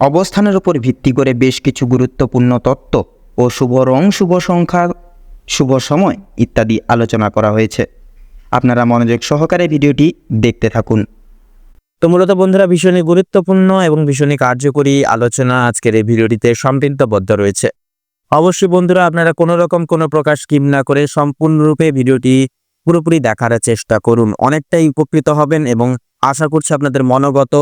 অবস্থানের উপর ভিত্তি করে বেশ কিছু গুরুত্বপূর্ণ তত্ত্ব ও শুভ রং, শুভ সংখ্যা, শুভ সময় ইত্যাদি আলোচনা করা হয়েছে। আপনারা মনোযোগ সহকারে ভিডিওটি দেখতে থাকুন। তো মূলত বন্ধুরা ভীষণই গুরুত্বপূর্ণ এবং ভীষণই কার্যকরী আলোচনা আজকের এই ভিডিওটিতে সম্পৃক্তবদ্ধ রয়েছে। অবশ্যই বন্ধুরা, আপনারা কোনো রকম কোনো প্রকার স্কিম না করে সম্পূর্ণরূপে ভিডিওটি পুরোপুরি দেখার চেষ্টা করুন। অনেকটাই উপকৃত হবেন এবং আশা করছি আপনাদের মনোগত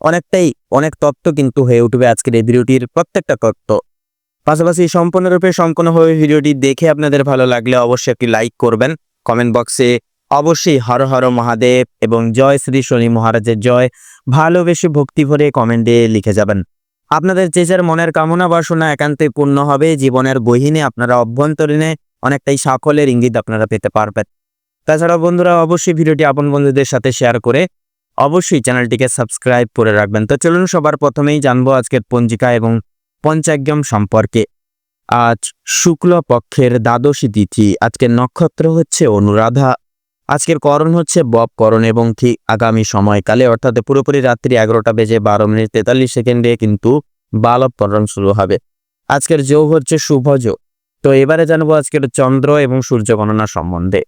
অনেকটাই অনেক তত্ত্ব কিন্তু হয়ে উঠবে আজকের এই ভিডিওটির প্রত্যেকটা তত্ত্ব। পাশাপাশি সম্পূর্ণরূপে সম্পূর্ণভাবে ভিডিওটি দেখে আপনাদের ভালো লাগলে অবশ্যই একটি লাইক করবেন। কমেন্ট বক্সে অবশ্যই হর হর মহাদেব এবং জয় শ্রী শনি মহারাজের জয় ভালোবেসে ভক্তি ভরে কমেন্টে লিখে যাবেন। আপনাদের যে যার মনের কামনা বাসনা একান্তই পূর্ণ হবে, জীবনের বহিনে আপনারা অভ্যন্তরীণে অনেকটাই সাফল্যের ইঙ্গিত আপনারা পেতে পারবেন। তাছাড়া বন্ধুরা, অবশ্যই ভিডিওটি আপন বন্ধুদের সাথে শেয়ার করে অবশ্যই চ্যানেলটিকে সাবস্ক্রাইব করে রাখবেন। তো চলুন সবার প্রথমেই জানব আজকের পঞ্জিকা এবং পঞ্চাগ্যম সম্পর্কে। আজ শুক্ল পক্ষের দ্বাদশী তিথি, আজকের নক্ষত্র হচ্ছে অনুরাধা। আজকের করণ হচ্ছে বব করণ এবং ঠিক আগামী সময়কালে, অর্থাৎ পুরোপুরি রাত্রি এগারোটা বেজে বারো মিনিট তেতাল্লিশ সেকেন্ডে কিন্তু বালব করণ শুরু হবে। আজকের যোগ হচ্ছে যোগ। তো এবারে জানব আজকের চন্দ্র এবং সূর্য গণনা সম্বন্ধে।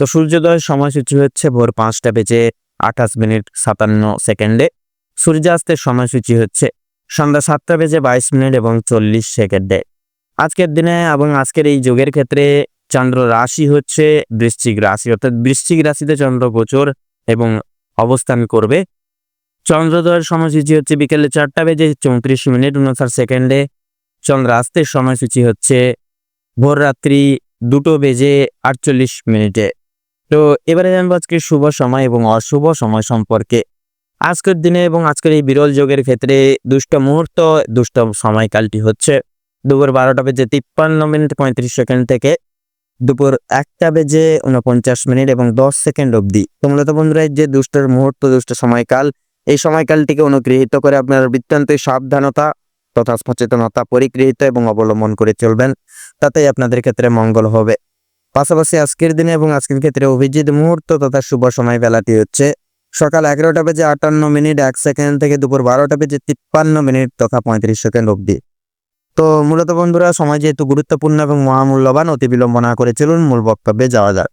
তো সূর্যোদয়ের সময়সূচি হচ্ছে ভোর পাঁচটা বেজে আঠাশ মিনিট সাতান্ন সেকেন্ডে। সূর্যাস্তের সময়সূচি হচ্ছে সন্ধ্যা সাতটা বেজে বাইশ মিনিট এবং চল্লিশ সেকেন্ডে। আজকের দিনে এবং আজকের এই যোগের ক্ষেত্রে চন্দ্র রাশি হচ্ছে বৃশ্চিক রাশি, অর্থাৎ বৃশ্চিক রাশিতে চন্দ্র গোচর এবং অবস্থান করবে। চন্দ্রোদয়ের সময়সূচি হচ্ছে বিকেলে চারটা বেজে চৌত্রিশ মিনিট উনষাট সেকেন্ডে। চন্দ্রাস্তের সময়সূচি হচ্ছে ভোর রাত্রি দুটো বেজে আটচল্লিশ মিনিটে। তো এবারে জানব আজকে শুভ সময় এবং অশুভ সময় সম্পর্কে। আজকের দিনে এবং আজকের এই বিরল যোগের ক্ষেত্রে দুষ্ট মুহূর্ত, দুষ্ট সময়কালটি হচ্ছে দুপুর বারোটা বেজে তিপ্পান্ন মিনিট পঁয়ত্রিশ সেকেন্ড থেকে দুপুর একটা বেজে উনপঞ্চাশ মিনিট এবং দশ সেকেন্ড অবধি। তো মূলত বন্ধুরা যে দুষ্টের মুহূর্ত, দুষ্ট সময়কাল, এই সময়কালটিকে অনুগৃহীত করে আপনার বৃত্তান্ত সাবধানতা তথা সচেতনতা পরিগৃহীত এবং অবলম্বন করে চলবেন। তাতেই আপনাদের ক্ষেত্রে মঙ্গল হবে। পাশাপাশি আজকের দিনে এবং আজকের ক্ষেত্রে অভিজিৎ মুহূর্ত তথা শুভ সময় বেলাটি হচ্ছে সকাল এগারোটা বেজে আটান্ন মিনিট, এক সেকেন্ড থেকে দুপুর বারোটা বেজে তিপ্পান্ন মিনিট তথা পঁয়ত্রিশ সেকেন্ড অবধি। তো মূলত বন্ধুরা, সময় যেহেতু গুরুত্বপূর্ণ এবং মহামূল্যবান, অতি বিলম্ব না করে চলুন মূল বক্তব্যে যাওয়া যাক।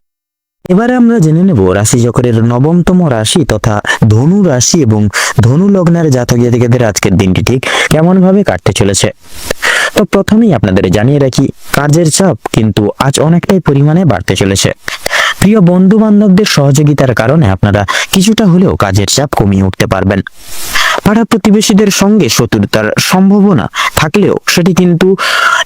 এবারে আমরা জেনে নেব রাশি চক্রের নবমতম রাশি তথা ধনু রাশি এবং ধনু লগ্নের জাতক জাতিকাদের আজকের দিনটি ঠিক কেমন ভাবে কাটতে চলেছে। তো প্রথমেই আপনাদের জানিয়ে রাখি, কাজের চাপ কিন্তু আজ অনেকটাই পরিমাণে বাড়তে চলেছে। প্রিয় বন্ধু বান্ধবদের সহযোগিতার কারণে আপনারা কিছুটা হলেও কাজের চাপ কমিয়ে উঠতে পারবেন। পাড়া প্রতিবেশীদের সঙ্গে শত্রুতার সম্ভাবনা থাকলেও সেটি কিন্তু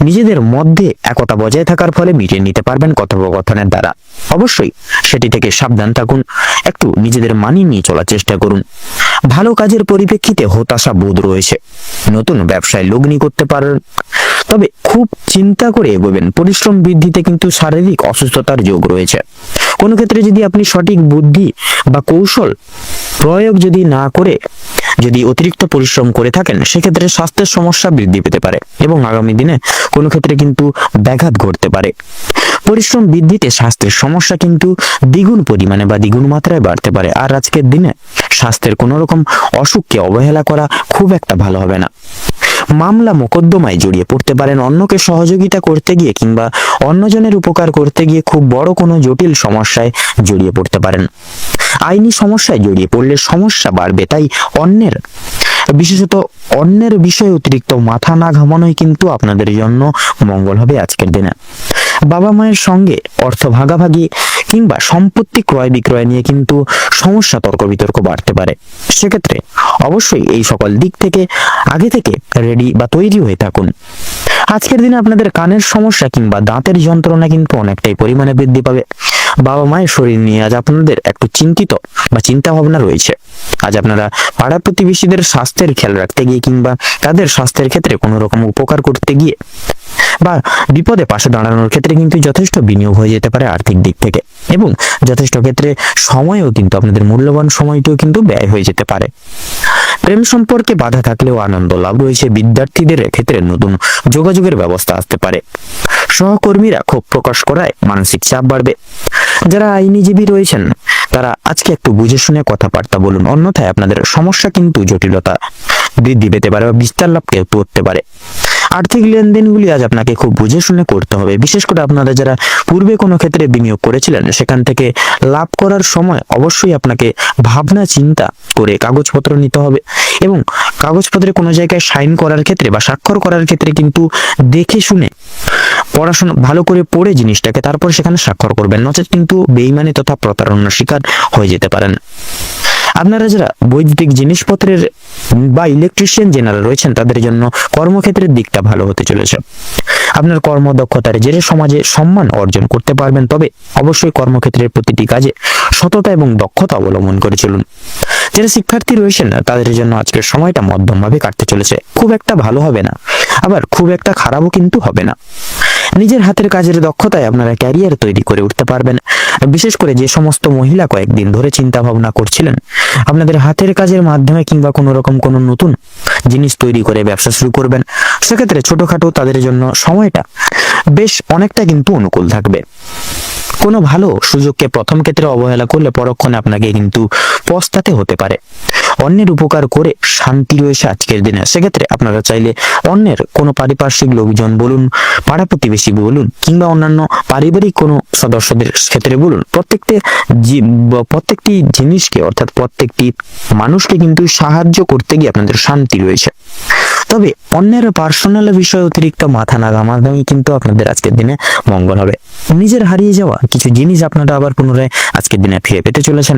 নিজেদের মধ্যে একতা বজায় থাকার ফলে মিটিয়ে নিতে পারবেন কথোপকথনের দ্বারা। অবশ্যই সেটি থেকে সাবধান থাকুন, একটু নিজেদের মানিয়ে নিয়ে চলার চেষ্টা করুন। ভালো কাজের পরিপ্রেক্ষিতে হতাশা বোধ রয়েছে। নতুন ব্যবসায় লগ্নি করতে পারেন। তবে খুব চিন্তা করে এগোবেন। পরিশ্রম বৃদ্ধিতে কিন্তু শারীরিক অসুস্থতার যোগ রয়েছে। কোনো ক্ষেত্রে যদি আপনি সঠিক বুদ্ধি বা কৌশল প্রয়োগ যদি না করে যদি অতিরিক্ত পরিশ্রম করে থাকেন, সেক্ষেত্রে স্বাস্থ্যের সমস্যা বৃদ্ধি পেতে পারে এবং আগামী দিনে কোনো ক্ষেত্রে কিন্তু ব্যাঘাত ঘটতে পারে। পরিশ্রম বৃদ্ধিতে স্বাস্থ্যের সমস্যা কিন্তু দ্বিগুণ পরিমাণে বা দ্বিগুণ মাত্রায় বাড়তে পারে। আর আজকের দিনে স্বাস্থ্যের কোনো রকম অসুখকে অবহেলা করা খুব একটা ভালো হবে না। মামলা মোকদ্দমায় জড়িয়ে পড়তে পারেন অন্যকে সহযোগিতা করতে গিয়ে কিংবা অন্যজনের উপকার করতে গিয়ে খুব বড় কোনো জটিল সমস্যায় জড়িয়ে পড়তে পারেন। আইনি সমস্যায় জড়িয়ে পড়লে সমস্যা বাড়বে, তাই অন্যের, বিশেষত অন্যের বিষয়ে অতিরিক্ত মাথা না ঘামানোই কিন্তু আপনাদের জন্য মঙ্গল হবে আজকের দিনে। বাবা মায়ের সঙ্গে অর্থ ভাগাভাগি কিংবা সম্পত্তি ক্রয় বিক্রয় নিয়ে কিন্তু সমস্যা তর্ক বিতর্ক বাড়তে পারে। সেক্ষেত্রে অবশ্যই এই সকল দিক থেকে আগে থেকে রেডি বা তৈরি হয়ে থাকুন। আজকের দিনে আপনাদের কানের সমস্যা কিংবা দাঁতের যন্ত্রণা কিন্তু অনেকটাই পরিমাণে বৃদ্ধি পাবে। বাবা মায়ের শরীর নিয়ে আজ আপনাদের একটু চিন্তিত বা চিন্তা ভাবনা রয়েছে। আজ আপনারা পাড়া প্রতিবেশীদের স্বাস্থ্যের খেয়াল রাখতে গিয়ে কিংবা তাদের স্বাস্থ্যের ক্ষেত্রে কোনো রকম উপকার করতে গিয়ে বা বিপদে পাশে দাঁড়ানোর ক্ষেত্রে কিন্তু যথেষ্ট বিনিয়োগ হয়ে যেতে পারে আর্থিক দিক থেকে। এবং যথেষ্ট ক্ষেত্রে সময়ও কিন্তু আপনাদের মূল্যবান সময়টিও কিন্তু ব্যয় হয়ে যেতে পারে। প্রেম সম্পর্কে বাধা থাকলেও আনন্দ লাভ রয়েছে বিদ্যার্থীদের ক্ষেত্রে নতুন যোগাযোগের ব্যবস্থা আসতে পারে। সহকর্মীরা ক্ষোভ প্রকাশ করায় মানসিক চাপ বাড়বে। যারা আইনিজীবী রয়েছেন, তারা আজকে একটু বুঝে শুনে কথাবার্তা বলুন। অন্যথায় আপনাদের সমস্যা কিন্তু জটিলতা বৃদ্ধি পেতে পারে বা বিস্তার লাভ করতে পারে। আর্থিক লেনদেনগুলি আজ আপনাকে খুব বুঝে শুনে করতে হবে। বিশেষ করে আপনারা যারা পূর্বে কোনো ক্ষেত্রে বিনিয়োগ করেছিলেন, সেখান থেকে লাভ করার সময় অবশ্যই আপনাকে ভাবনা, চিন্তা করে কাগজপত্র নিতে হবে এবং কাগজপত্রে কোনো জায়গায় সাইন করার ক্ষেত্রে বা স্বাক্ষর করার ক্ষেত্রে কিন্তু দেখে শুনে, পড়াশোনা, ভালো করে পড়ে জিনিসটাকে তারপর সেখানে স্বাক্ষর করবেন। নচেত কিন্তু বেইমানি তথা প্রতারণার শিকার হয়ে যেতে পারেন। আপনারা যারা বৈদ্যুতিক জিনিসপত্রের বা ইলেকট্রিশিয়ান জেনারেল রয়েছেন, তাদের জন্য কর্মক্ষেত্রের দিকটা ভালো হতে চলেছে। আপনার কর্মদক্ষতার জেরে সমাজে সম্মান অর্জন করতে পারবেন, তবে অবশ্যই কর্মক্ষেত্রের প্রতিটি কাজে সততা এবং দক্ষতা অবলম্বন করে চলুন। যারা শিক্ষার্থী রয়েছেন, তাদের জন্য আজকের সময়টা মধ্যমভাবে কাটতে চলেছে। খুব একটা ভালো হবে না, আবার খুব একটা খারাপও কিন্তু হবে না। নিজের হাতের কাজের দক্ষতায় আপনারা ক্যারিয়ার তৈরি করে উঠতে পারবেন। বিশেষ করে যে সমস্ত মহিলা কয়েকদিন ধরে চিন্তা ভাবনা করছিলেন, আপনাদের হাতের কাজের মাধ্যমে কিংবা কোনো রকম কোনো নতুন জিনিস তৈরি করে ব্যবসা শুরু করবেন, সেক্ষেত্রে ছোটখাটো তাদের জন্য সময়টা বেশ অনেকটা কিন্তু অনুকূল থাকবে। কোনো ভালো সুযোগকে প্রথম ক্ষেত্রে অবহেলা করলে পরক্ষণে আপনাকে কিন্তু পস্তাতে হতে পারে। অন্যের উপকার করে শান্তি রয়েছে আজকের দিনে। সেক্ষেত্রে আপনারা চাইলে অন্যের কোনো পারিপার্শ্বিক লোকজন বলুন, পাড়া প্রতিবেশী বলুন কিংবা অন্যান্য পারিবারিক কোনো সদস্যদের ক্ষেত্রে বলুন, প্রত্যেকটি প্রত্যেকটি জিনিসকে অর্থাৎ প্রত্যেকটি মানুষকে কিন্তু সাহায্য করতে গিয়ে আপনাদের শান্তি রয়েছে। তবে অন্যের পার্সোনাল বিষয়ে অতিরিক্ত মাথা না ঘামাঘামি কিন্তু আপনাদের আজকের দিনে মঙ্গল হবে। নিজের হারিয়ে যাওয়া কিছু জিনিস আপনারা আবার পুনরায় আজকের দিনে ফিরে পেতে চলেছেন।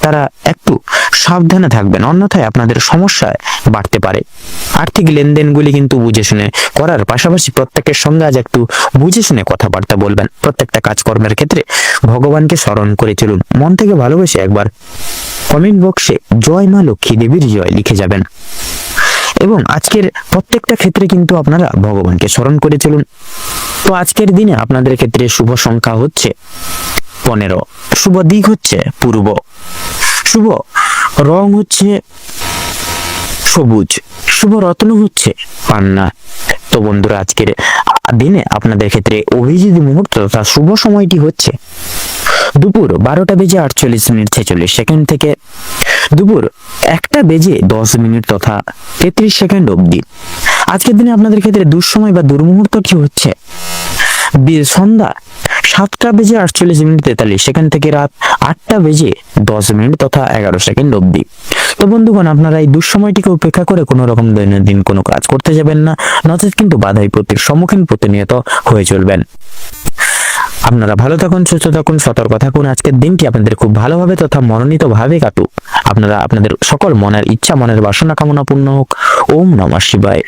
তারা একটু সাবধানে থাকবেন, অন্যথায় আপনাদের সমস্যায় বাড়তে পারে। আর্থিক লেনদেনগুলি কিন্তু বুঝে শুনে করার পাশাপাশি প্রত্যেকের সঙ্গে আজ একটু বুঝে শুনে কথাবার্তা বলবেন। প্রত্যেকটা কাজকর্মের ক্ষেত্রে ভগবানকে স্মরণ করে চলুন। মন থেকে ভালোবেসে একবার কমেন্ট বক্সে জয় মা লক্ষ্মী দেবীর জয় লিখে যাবেন। এবং আজকের প্রত্যেকটা ক্ষেত্রে কিন্তু আপনারা ভগবানকে স্মরণ করে চলুন। তো আজকের দিনে আপনাদের ক্ষেত্রে শুভ সংখ্যা হচ্ছে পনেরো, শুভ দিক হচ্ছে পূর্ব। শুভ। রং হচ্ছে সবুজ। শুভ রত্ন হচ্ছে পান্না। তো বন্ধুরা, আজকের দিনে আপনাদের ক্ষেত্রে অভিজিৎ মুহূর্ত তথা শুভ সময়টি হচ্ছে দুপুর বারোটা বেজে আটচল্লিশ মিনিট ছেচল্লিশ সেকেন্ড থেকে দুপুর একটা বেজে দশ মিনিট তথা তেত্রিশ সেকেন্ড অবধি। আজকের দিনে আপনাদের ক্ষেত্রে দুঃসময় বা দুর্মুহূর্ত কি হচ্ছে? সন্ধ্যা সাতটা বেজে আটচল্লিশ মিনিট তেতাল্লিশ সেখান থেকে রাত আটটা বেজে দশ মিনিট তথা এগারো সেকেন্ড অব্দি তো বন্ধুগণ, আপনারা এই দুঃসময়টিকে উপেক্ষা করে কোনো রকম দৈনন্দিন কোনো কাজ করতে যাবেন না, নচেত কিন্তু বাধা বিপত্তির সম্মুখীন প্রতিনিয়ত হয়ে চলবেন। আপনারা ভালো থাকুন, সুস্থ থাকুন, সতর্ক থাকুন। আজকের দিনটি আপনাদের খুব ভালোভাবে তথা মনোনীত ভাবে কাটুক। আপনারা, আপনাদের সকল মনের ইচ্ছা, মনের বাসনা কামনা পূর্ণ হোক। ওম নমঃ শিবায়।